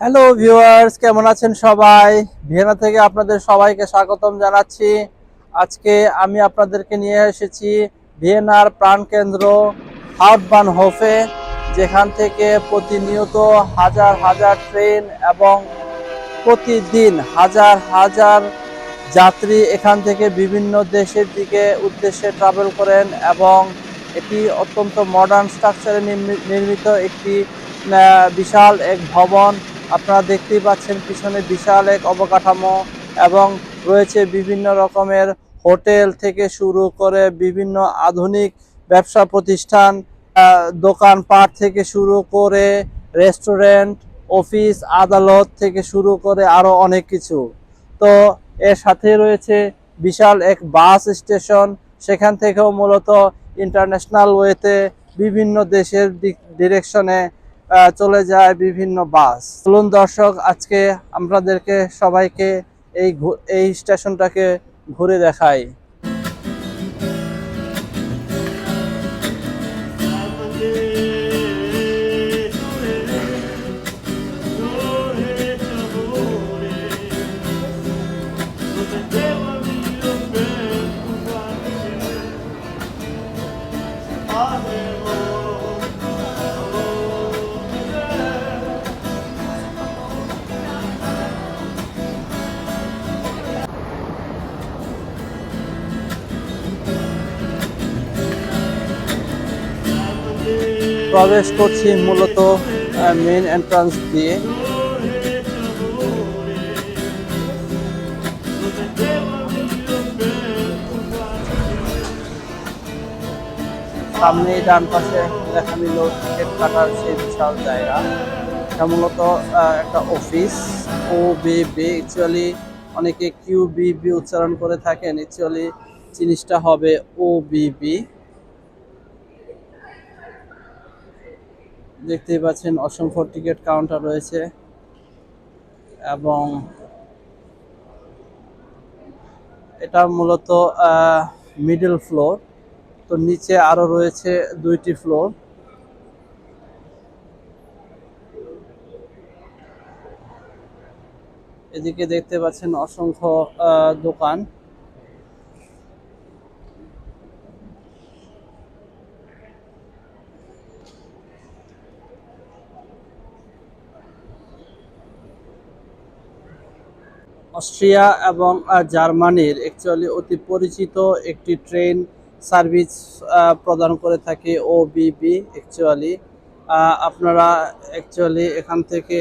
Hello viewers কেমন আছেন সবাই? ভিয়েনা থেকে আপনাদের সবাইকে স্বাগতম জানাচ্ছি। আজকে আমি আপনাদেরকে নিয়ে এসেছি ভিয়েনার প্রাণকেন্দ্র হাউটবান হোফে যেখান থেকে প্রতিনিয়ত হাজার হাজার ট্রেন এবং প্রতিদিন হাজার হাজার যাত্রী এখান থেকে বিভিন্ন দেশের দিকে উদ্দেশ্যে ট্রাভেল করেন এবং এটি অত্যন্ত মডার্ন স্ট্রাকচারে নির্মিত একটি বিশাল এক ভবন। আপনারা দেখতেই পাচ্ছেন পিছনে বিশাল এক অবকাঠামো এবং রয়েছে বিভিন্ন রকমের হোটেল থেকে শুরু করে বিভিন্ন আধুনিক ব্যবসা প্রতিষ্ঠান দোকানপাট থেকে শুরু করে রেস্টুরেন্ট, অফিস, আদালত থেকে শুরু করে আরও অনেক কিছু। তো এর সাথে রয়েছে বিশাল এক বাস স্টেশন, সেখান থেকেও মূলত ইন্টারন্যাশনাল ওয়েতে বিভিন্ন দেশের ডিরেকশনে চলে যায় বিভিন্ন বাস। চলুন দর্শক আজকে আমাদেরকে সবাইকে এই এই স্টেশনটাকে ঘুরে দেখাই। প্রবেশ করছি মূলত মেন এন্ট্রান্স দিয়ে। সামনে ডান পাশে দেখা নিল টিকিট কাটার সেই বিশাল জায়গা। এটা মূলত একটা অফিস ও বিবি অ্যাকচুয়ালি অনেকে কিউ বি বি উচ্চারণ করে থাকেন। অ্যাকচুয়ালি জিনিসটা হবে ও বিবি দেখতেই পাচ্ছেন, অসংখ্য টিকিট কাউন্টার রয়েছে এবং এটা মূলত মিডল ফ্লোর তো নিচে আরও রয়েছে দুইটি ফ্লোর এদিকে দেখতে পাচ্ছেন অসংখ্য দোকান। অস্ট্রিয়া এবং জার্মানির অ্যাকচুয়ালি অতি পরিচিত একটি ট্রেন সার্ভিস প্রদান করে থাকে ও বিবি অ্যাকচুয়ালি আপনারা অ্যাকচুয়ালি এখান থেকে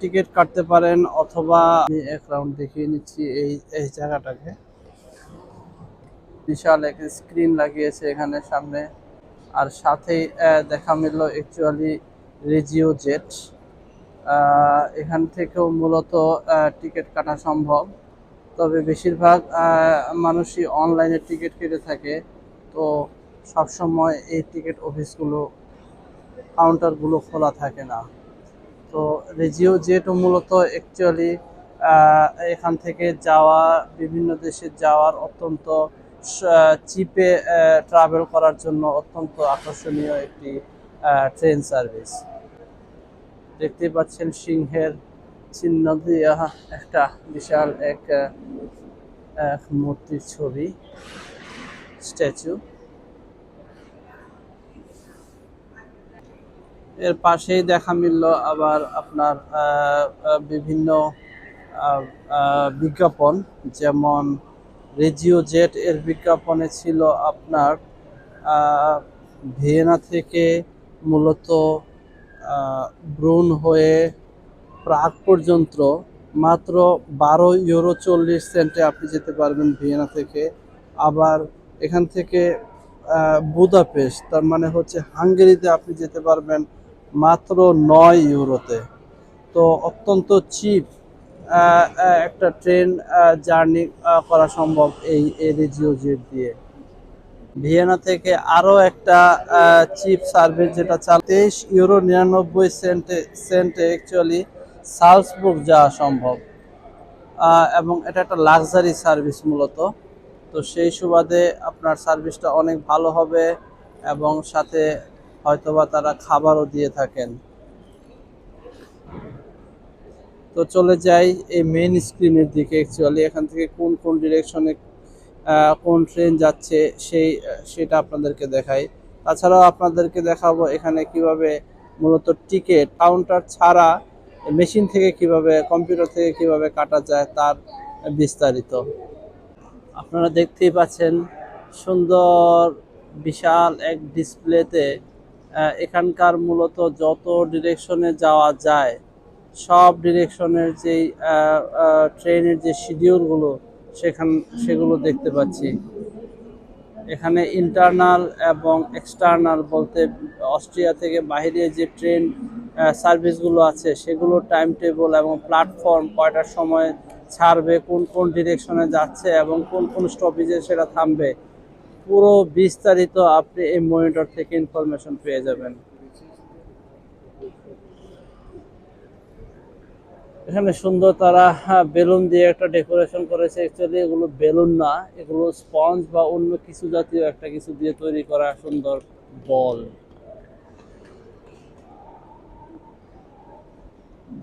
টিকিট কাটতে পারেন অথবা আমি এক রাউন্ড দেখিয়ে নিচ্ছি এই এই জায়গাটাকে। বিশাল এক স্ক্রিন লাগিয়েছে এখানে সামনে। আর সাথেই দেখা মিলল অ্যাকচুয়ালি রেজিও জেট এখান থেকেও মূলত টিকিট কাটা সম্ভব। তবে বেশিরভাগ মানুষই অনলাইনে টিকিট কেটে থাকে। তো সবসময় এই টিকিট অফিসগুলো কাউন্টারগুলো খোলা থাকে না। তো রেজিও জেটও মূলত অ্যাকচুয়ালি এখান থেকে যাওয়া, বিভিন্ন দেশে যাওয়ার অত্যন্ত চিপে ট্রাভেল করার জন্য অত্যন্ত আকর্ষণীয় একটি ট্রেন সার্ভিস দেখতেই পাচ্ছেন সিংহের চিহ্ন দিয়ে একটা বিশাল এক এক মূর্তির ছবি, স্ট্যাচু। এর পাশেই দেখা মিলল আবার আপনার বিভিন্ন বিজ্ঞাপন, যেমন রেজিও জেট এর বিজ্ঞাপনে ছিল আপনার ভিয়েনা থেকে মূলত ব্রুন হয়ে প্রাগ পর্যন্ত মাত্র বারো ইউরো চল্লিশ সেন্টে আপনি যেতে পারবেন ভিয়েনা থেকে। আবার এখান থেকে বুদাপেস্ট, তার মানে হচ্ছে হাঙ্গেরিতে আপনি যেতে পারবেন মাত্র নয় ইউরোতে তো। অত্যন্ত চিপ একটা ট্রেন জার্নি করা সম্ভব এই এরিজিও জেট দিয়ে। ভিয়েনা থেকে আরও একটা চিপ সার্ভিস যেটা চাল তেইশ ইউরো নিরানব্বই সেন্টে সেন্টে অ্যাকচুয়ালি সালসবুর্গ যাওয়া সম্ভব। এবং এটা একটা লাক্সারি সার্ভিস মূলত। তো সেই সুবাদে আপনার সার্ভিসটা অনেক ভালো হবে এবং সাথে হয়তোবা তারা খাবারও দিয়ে থাকেন। তো চলে যাই এই মেন স্ক্রিনের দিকে অ্যাকচুয়ালি এখান থেকে কোন কোন ডিরেকশনে কোন ট্রেন যাচ্ছে, সেই সেটা আপনাদেরকে দেখাই। তাছাড়াও আপনাদেরকে দেখাবো এখানে কীভাবে মূলত টিকিট কাউন্টার ছাড়া মেশিন থেকে কীভাবে কম্পিউটার থেকে কীভাবে কাটা যায় তার বিস্তারিত। আপনারা দেখতেই পাচ্ছেন সুন্দর, বিশাল এক ডিসপ্লেতে এখানকার মূলত যত ডিরেকশনে যাওয়া যায়, সব ডিরেকশনের যেই ট্রেনের যে শিডিউলগুলো সেখান, সেগুলো দেখতে পাচ্ছি। এখানে ইন্টারনাল এবং এক্সটার্নাল বলতে অস্ট্রিয়া থেকে বাইরে যে ট্রেন সার্ভিসগুলো আছে, সেগুলো টাইম টেবল এবং প্ল্যাটফর্ম কয়টার সময় ছাড়বে, কোন কোন ডিরেকশনে যাচ্ছে এবং কোন কোন স্টপেজে সেটা থামবে, পুরো বিস্তারিত আপনি এই মনিটর থেকে ইনফরমেশন পেয়ে যাবেন। এখানে সুন্দর তারা বেলুন দিয়ে একটা ডেকোরেশন করেছে। অ্যাকচুয়ালি এগুলো বেলুন না, এগুলো স্পঞ্জ বা অন্য কিছু জাতীয় একটা কিছু দিয়ে তৈরি করা সুন্দর বল।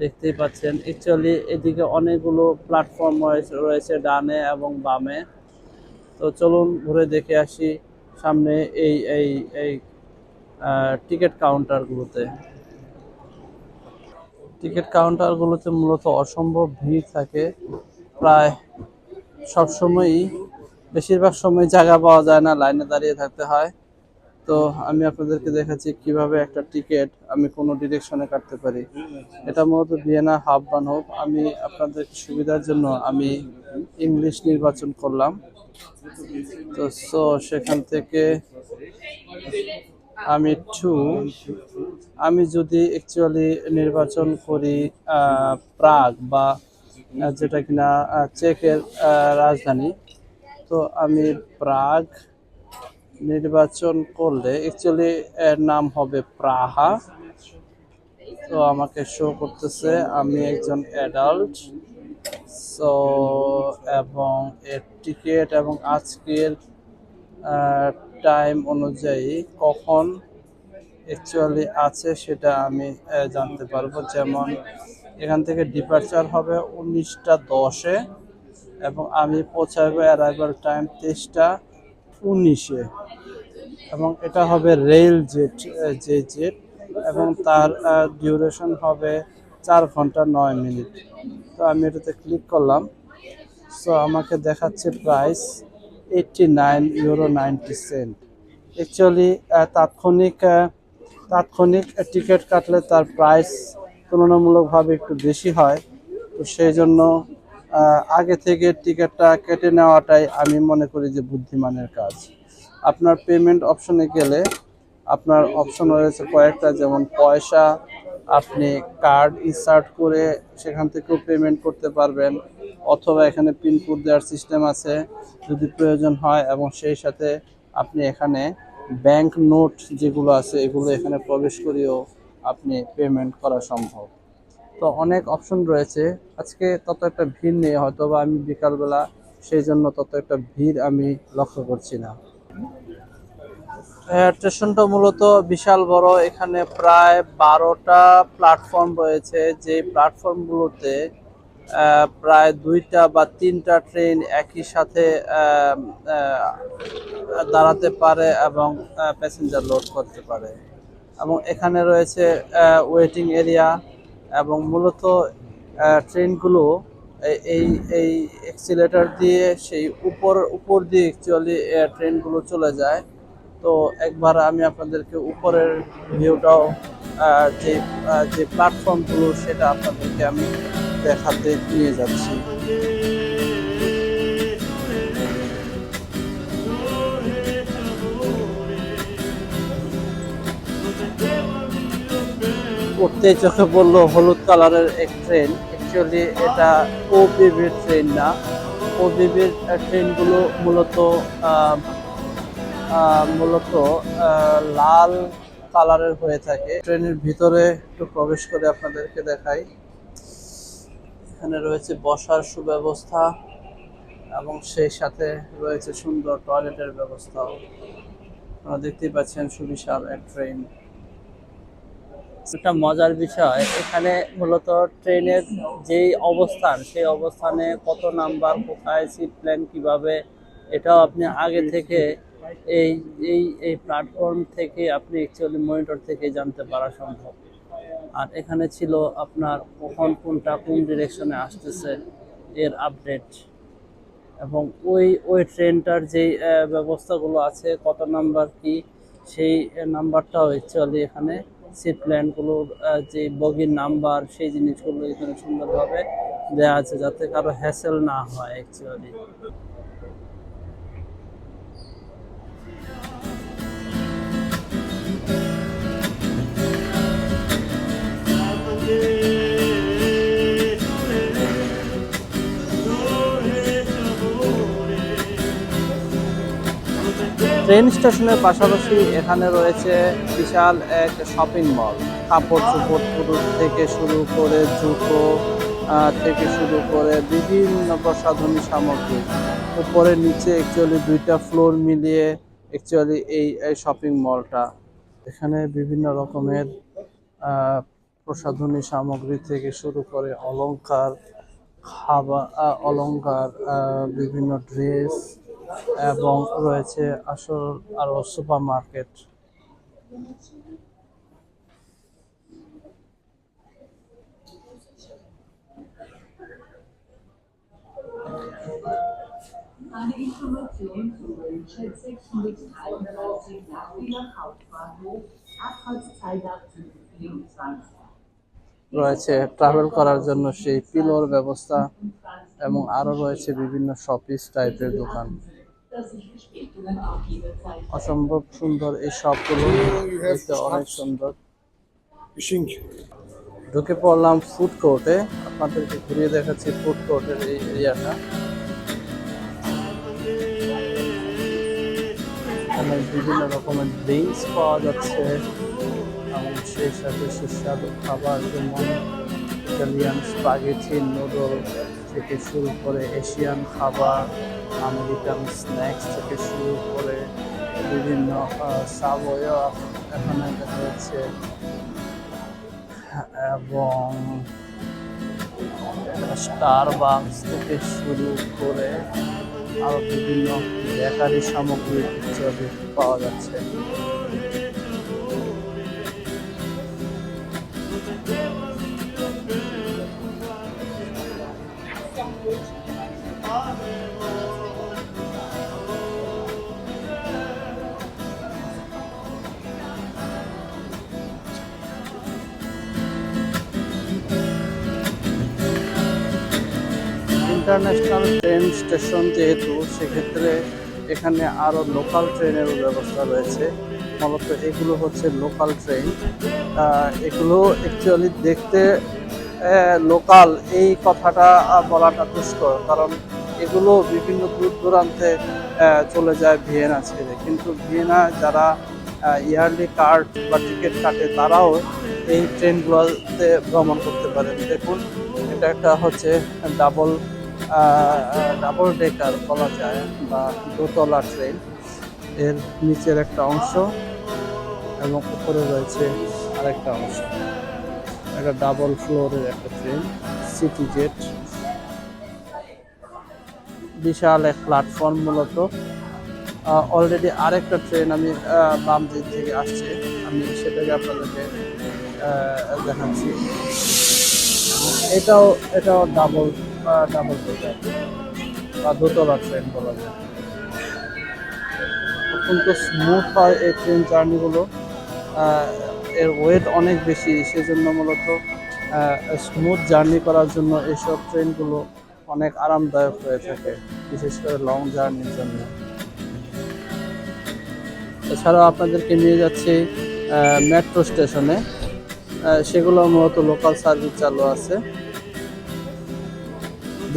দেখতেই পাচ্ছেন, অ্যাকচুয়ালি এদিকে অনেকগুলো প্ল্যাটফর্ম রয়েছে ডানে এবং বামে। তো চলুন ঘুরে দেখে আসি সামনে এই এই এই টিকিট কাউন্টারগুলোতে টিকিট কাউন্টারগুলোতে মূলত অসম্ভব ভিড় থাকে। প্রায় সবসময়ই, বেশিরভাগ সময় জায়গা পাওয়া যায় না, লাইনে দাঁড়িয়ে থাকতে হয়। তো আমি আপনাদেরকে দেখাচ্ছি কীভাবে একটা টিকিট আমি কোনো ডিরেকশনে কাটতে পারি। এটা মূলত ভিয়েনা হাফ বান হোপ আমি আপনাদের সুবিধার জন্য আমি ইংলিশ নির্বাচন করলাম। তো সো সেখান থেকে আমি টু আমি যদি অ্যাকচুয়ালি নির্বাচন করি প্রাগ বা যেটা কিনা চেকের রাজধানী, তো আমি প্রাগ নির্বাচন করলে অ্যাকচুয়ালি এর নাম হবে প্রাহা তো আমাকে শো করতেছে, আমি একজন অ্যাডাল্ট সো এবং এর টিকিট এবং আজকের টাইম অনুযায়ী কখন অ্যাকচুয়ালি আছে, সেটা আমি জানতে পারব। যেমন এখান থেকে ডিপার্চার হবে উনিশটা দশে এবং আমি পৌঁছাবো অ্যারাইভাল টাইম তেইশটা উনিশে। এবং এটা হবে রেল জেট যে জেট এবং তার ডিউরেশন হবে চার ঘণ্টা নয় মিনিট। তো আমি এটাতে ক্লিক করলাম। সো আমাকে দেখাচ্ছে price eighty nine euro ninety cent actually তাৎক্ষণিক তাৎক্ষণিক টিকিট কাটলে তার প্রাইস তুলনামূলকভাবে একটু বেশি হয়। তো সেই জন্য আগে থেকে টিকিটটা কেটে নেওয়াটাই আমি মনে করি যে বুদ্ধিমানের কাজ। আপনার পেমেন্ট অপশনে গেলে আপনার অপশন রয়েছে কয়েকটা, যেমন পয়সা, আপনি কার্ড ইনসার্ট করে সেখান থেকেও পেমেন্ট করতে পারবেন, অথবা এখানে পিনকোড দেওয়ার সিস্টেম আছে যদি প্রয়োজন হয়, এবং সেই সাথে আপনি এখানে ব্যাংক নোট যেগুলো আছে, এগুলো এখানে প্রবেশ করেও আপনি পেমেন্ট করা সম্ভব। তো অনেক অপশন রয়েছে। আজকে তত একটা ভিড় নেই হয়তো বা আমি বিকালবেলা সেই জন্য তত একটা ভিড় আমি লক্ষ্য করছি না। স্টেশনটা মূলত বিশাল বড়। এখানে প্রায় বারোটা প্ল্যাটফর্ম রয়েছে। যে প্ল্যাটফর্মগুলোতে প্রায় দুইটা বা তিনটা ট্রেন একই সাথে দাঁড়াতে পারে এবং প্যাসেঞ্জার লোড করতে পারে। এবং এখানে রয়েছে ওয়েটিং এরিয়া এবং মূলত ট্রেনগুলো এই এই এক্সিলেটার দিয়ে সেই উপর উপর দিয়ে অ্যাকচুয়ালি ট্রেনগুলো চলে যায়। তো একবার আমি আপনাদেরকে উপরের ভিউটাও যে যে প্ল্যাটফর্মগুলো সেটা আপনাদেরকে আমি দেখাতে নিয়ে যাচ্ছি। উঠতেই চোখে বলল হলুদ কালারের এক ট্রেন অ্যাকচুয়ালি এটা ওবিবির ট্রেন না। ওবিবির ট্রেনগুলো মূলত মূলত লাল কালারের হয়ে থাকে। ট্রেনের ভিতরে একটু প্রবেশ করে আপনাদেরকে দেখাই। এখানে রয়েছে বসার সুব্যবস্থা এবং সেই সাথে রয়েছে সুন্দর টয়লেটের ব্যবস্থাও। আপনারা দেখতেই পাচ্ছেন সুবিশাল এক ট্রেন। একটা মজার বিষয়, এখানে মূলত ট্রেনের যেই অবস্থান, সেই অবস্থানে কত নাম্বার, কোথায় সিট প্ল্যান কীভাবে, এটাও আপনি আগে থেকে এই এই এই প্ল্যাটফর্ম থেকে আপনি অ্যাকচুয়ালি মনিটর থেকে জানতে পারা সম্ভব। আর এখানে ছিল আপনার কখন কোনটা কোন ডিরেকশনে আসতেছে এর আপডেট এবং ওই ওই ট্রেনটার যেই ব্যবস্থাগুলো আছে, কত নাম্বার কি, সেই নাম্বারটাও অ্যাকচুয়ালি এখানে সিট প্ল্যানগুলোর যে বগির নাম্বার সেই জিনিসগুলো এখানে সুন্দরভাবে দেওয়া আছে যাতে কারও হ্যাসেল না হয় অ্যাকচুয়ালি ট্রেন স্টেশনের পাশাপাশি এখানে রয়েছে বিশাল এক শপিং মল কাপড় চোপড় পুরুষ থেকে শুরু করে জুতো থেকে শুরু করে বিভিন্ন প্রসাধনী সামগ্রী। উপরে, নিচে অ্যাকচুয়ালি দুইটা ফ্লোর মিলিয়ে অ্যাকচুয়ালি এই শপিং মলটা এখানে বিভিন্ন রকমের প্রসাধনী সামগ্রী থেকে শুরু করে অলংকার, খাবার অলংকার বিভিন্ন ড্রেস এবং রয়েছে আসল আরও supermarket Eine Information zum Railjet 693 Nachwieger Hauptbahnhof, Abfahrtszeit ab 24. রয়েছে ট্রাভেল করার জন্য সেই পিলোর ব্যবস্থা এবং আরও রয়েছে বিভিন্ন শপিস টাইপের দোকান অসম্ভব সুন্দর এই সবগুলো। দেখতে অনেক সুন্দর. ঢুকে পড়লাম ফুড কোর্টে। আপনাদেরকে ঘুরিয়ে দেখাচ্ছি ফুড কোর্টের এই এরিয়াটা। এখানে বিভিন্ন রকমের ড্রিঙ্কস পাওয়া যাচ্ছে। এবং সেই সাথে সুস্বাদু খাবার যেমন ইটালিয়ান স্পাগেটি নুডল থেকে শুরু করে এশিয়ান খাবার। আমেরিকান স্ন্যাক্স থেকে শুরু করে বিভিন্ন সাবওয়ে এখানে দেখা যাচ্ছে। এবং স্টার বাক্স থেকে শুরু করে আরও বিভিন্ন বেকারি সামগ্রী ইত্যাদি পাওয়া যাচ্ছে। ইন্টারন্যাশনাল ট্রেন স্টেশন যেহেতু, সেক্ষেত্রে এখানে আরও লোকাল ট্রেনেরও ব্যবস্থা রয়েছে। মূলত এগুলো হচ্ছে লোকাল ট্রেন। এগুলো অ্যাকচুয়ালি দেখতে লোকাল। এই কথাটা বলাটা দুষ্কর, কারণ এগুলো বিভিন্ন দূর দূরান্তে চলে যায় ভিয়েনা ছেড়ে। কিন্তু ভিয়েনা যারা ইয়ারলি কার্ড বা টিকিট কাটে, তারাও এই ট্রেনগুলোতে ভ্রমণ করতে পারে দেখুন, এটা একটা হচ্ছে ডাবল ডাবল ডেকার বলা যায় বা দোতলা ট্রেন এর নিচের একটা অংশ এবং উপরে রয়েছে আরেকটা অংশ। এটা ডাবল ফ্লোরের একটা ট্রেন সিটি জেট বিশাল এক প্ল্যাটফর্ম মূলত। অলরেডি আরেকটা ট্রেন আমি বাম দিক থেকে আসছে। আমি সেটাকে আপনাদেরকে দেখাচ্ছি। এটাও এটাও ডাবল ডাবল ডেকার বা দোতলা ট্রেন বলা যায়। অত্যন্ত স্মুথ হয় এই ট্রেন জার্নিগুলো এর ওয়েট অনেক বেশি, সেজন্য মূলত স্মুথ জার্নি করার জন্য এইসব ট্রেনগুলো অনেক আরামদায়ক হয়ে থাকে, বিশেষ করে লং জার্নির জন্য। এছাড়াও আপনাদেরকে নিয়ে যাচ্ছি মেট্রো স্টেশনে সেগুলো মূলত লোকাল সার্ভিস চালু আছে।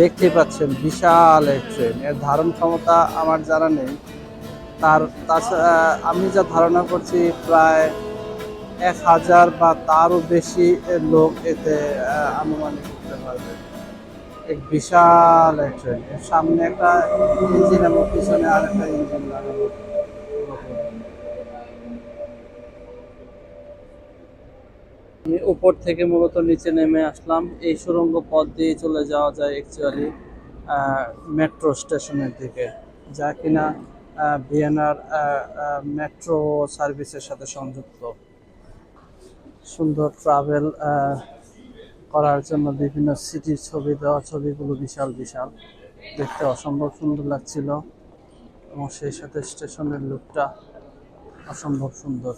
দেখতে পাচ্ছেন বিশাল এক ট্রেন এর ধারণ ক্ষমতা আমার জানা নেই। তার তাছাড়া আমি যা ধারণা করছি প্রায় এক হাজার বা তারও বেশি লোক এতে আনুমানিক করতে পারবে। এক বিশাল এক ট্রেন এর সামনে একটা ইঞ্জিন এবং পিছনে আর একটা ইঞ্জিন লাগানো। উপর থেকে মূলত নিচে নেমে আসলাম। এই সুড়ঙ্গ পথ দিয়ে চলে যাওয়া যায় অ্যাকচুয়ালি মেট্রো স্টেশনের দিকে। যা কিনা ভিয়েনার মেট্রো সার্ভিসের সাথে সংযুক্ত। সুন্দর ট্রাভেল করার জন্য বিভিন্ন সিটির ছবি দেওয়া ছবিগুলো বিশাল বিশাল। দেখতে অসম্ভব সুন্দর লাগছিল এবং সেই সাথে স্টেশনের লুকটা অসম্ভব সুন্দর।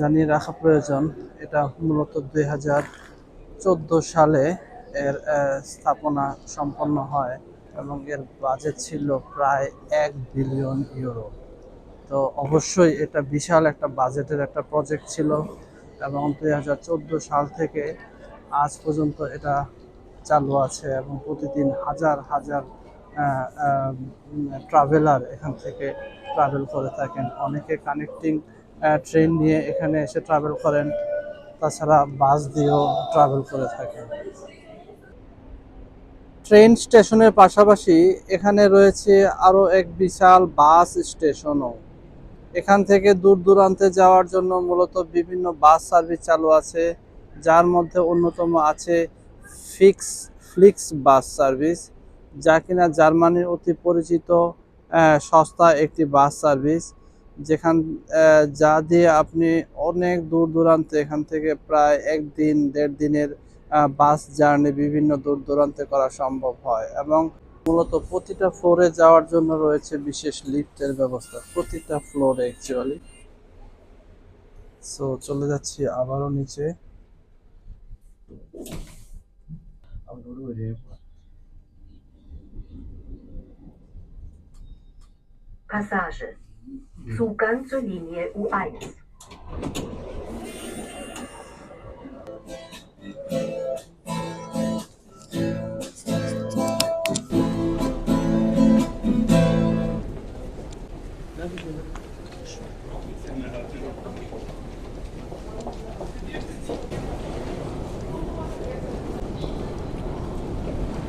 জানিয়ে রাখা প্রয়োজন, এটা মূলত দুই হাজার চোদ্দ সালে এর স্থাপনা সম্পন্ন হয় এবং এর বাজেট ছিল প্রায় এক বিলিয়ন ইউরো তো অবশ্যই এটা বিশাল একটা বাজেটের একটা প্রজেক্ট ছিল এবং দুই হাজার চোদ্দ সাল থেকে আজ পর্যন্ত এটা চালু আছে এবং প্রতিদিন হাজার হাজার ট্রাভেলার এখান থেকে ট্রাভেল করে থাকেন। অনেকে কানেক্টিং ট্রেন নিয়ে এখানে এসে ট্রাভেল করেন। তাছাড়া বাস দিয়েও ট্রাভেল করে থাকেন। ট্রেন স্টেশনের পাশাপাশি এখানে রয়েছে আরও এক বিশাল বাস স্টেশনও এখান থেকে দূর দূরান্তে যাওয়ার জন্য মূলত বিভিন্ন বাস সার্ভিস চালু আছে, যার মধ্যে অন্যতম আছে ফিক্স ফ্লিক্স বাস সার্ভিস যা কিনা জার্মানির অতি পরিচিত সস্তা একটি বাস সার্ভিস যেখান যা দিয়ে আপনি অনেক দূর দূরান্তে, এখান থেকে প্রায় একদিন, দেড় দিনের বাস জার্নি বিভিন্ন দূর দূরান্তে করা সম্ভব হয় এবং মূলত প্রতিটা ফ্লোরে যাওয়ার জন্য রয়েছে বিশেষ লিফটের ব্যবস্থা, প্রতিটা ফ্লোরে অ্যাকচুয়ালি সো চলে যাচ্ছি আবারও নিচে। Passage. Zugang zur Linie U1.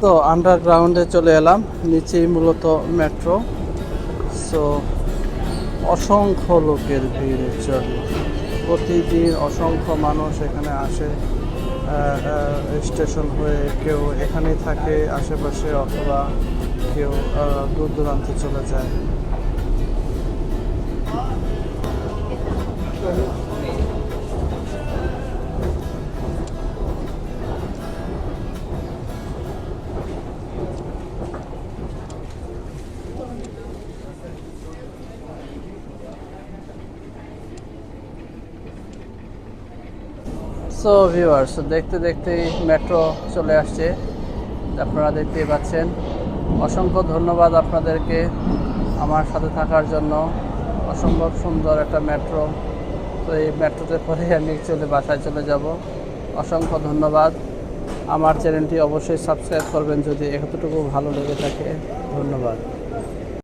তো আন্ডারগ্রাউন্ডে চলে এলাম নিচেই মূলত মেট্রো সো অসংখ্য লোকের ভিড় চলে। প্রতিদিন অসংখ্য মানুষ এখানে আসে স্টেশন হয়ে কেউ এখানেই থাকে আশেপাশে অথবা কেউ দূর দূরান্তে চলে যায়। সো ভিউয়ার্স দেখতে দেখতেই মেট্রো চলে আসছে। আপনারা দেখতেই পাচ্ছেন। অসংখ্য ধন্যবাদ আপনাদেরকে আমার সাথে থাকার জন্য। অসম্ভব সুন্দর একটা মেট্রো তো এই মেট্রোতে পরে আমি চলে, বাসায় চলে যাব। অসংখ্য ধন্যবাদ। আমার চ্যানেলটি অবশ্যই সাবস্ক্রাইব করবেন যদি এতটুকু ভালো লেগে থাকে। ধন্যবাদ।